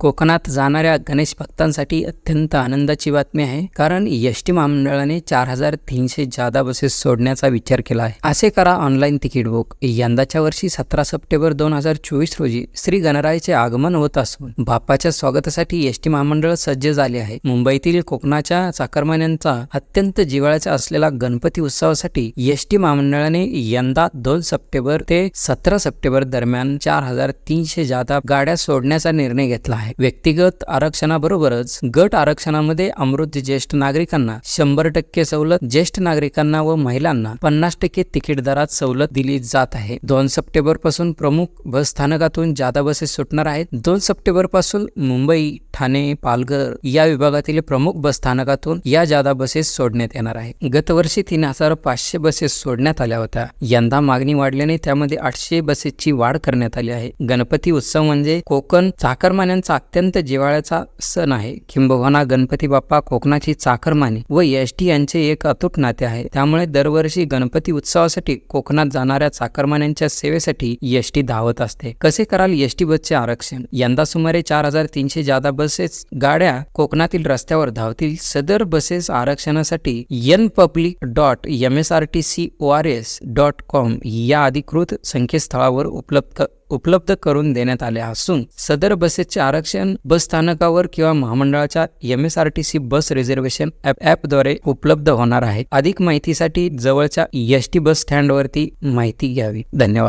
कोकणात जाणाऱ्या गणेश भक्तांसाठी अत्यंत आनंदाची बातमी आहे कारण एस टी महामंडळाने चार हजार तीनशे जादा बसेस सोडण्याचा विचार केला आहे. असे करा ऑनलाईन तिकीट बुक. यंदाच्या वर्षी सतरा सप्टेंबर दोन हजार चोवीस रोजी श्री गणरायाचे आगमन होत असून बाप्पाच्या स्वागतासाठी एस टी महामंडळ सज्ज झाले आहे. मुंबईतील कोकणाच्या चाकरमान्यांचा अत्यंत जिव्हाळ्याचा असलेला गणपती उत्सवासाठी एस टी महामंडळाने यंदा दोन सप्टेंबर ते सतरा सप्टेंबर दरम्यान चार हजार तीनशे जादा गाड्या सोडण्याचा निर्णय घेतला आहे. व्यक्तिगत आरक्षणाबरोबरच गट आरक्षणामध्ये अमृत ज्येष्ठ नागरिकांना शंभर टक्के सवलत ज्येष्ठ नागरिकांना व महिलांना पन्नास टक्के तिकीट दरात सवलत दिली जात आहे. दोन सप्टेंबरपासून प्रमुख बस स्थानकातून जादा बसेस सुटणार आहेत. दोन सप्टेंबरपासून मुंबई ठाणे पालघर या विभागातील प्रमुख बस स्थानकातून या जादा बसेस सोडण्यात येणार आहे गतवर्षी तीन हजार पाचशे बसेस सोडण्यात आल्या होत्या. यंदा मागणी वाढल्याने त्यामध्ये आठशे बसेसची वाढ करण्यात आली आहे. गणपती उत्सव म्हणजे कोकण चाकरमान्यांचा अत्यंत जिव्हाळ्याचा सण आहे. किंबहुना गणपती बाप्पा कोकणाची चाकरमानी व एस यांचे एक अतूट नाते आहे. त्यामुळे दरवर्षी गणपती उत्सवासाठी कोकणात जाणाऱ्या चाकरमान्यांच्या सेवेसाठी एस धावत असते. कसे कराल एस बसचे आरक्षण? यंदा सुमारे चार हजार तीनशे जादा बसेस गाड्या कोकणातील रस्त्यावर धावतील. सदर बसेस आरक्षणासाठी N public dot M S R T C O R S dot com या अधिकृत संकेतस्थळावर उपलब्ध उपलब्ध करून देण्यात आले असून सदर बसेसचे आरक्षण बस स्थानकावर किंवा महामंडळाच्या M S R T C bus reservation ॲपद्वारे उपलब्ध होणार आहे. अधिक माहितीसाठी जवळच्या एस टी बस स्टँडवरती माहिती घ्यावी. धन्यवाद.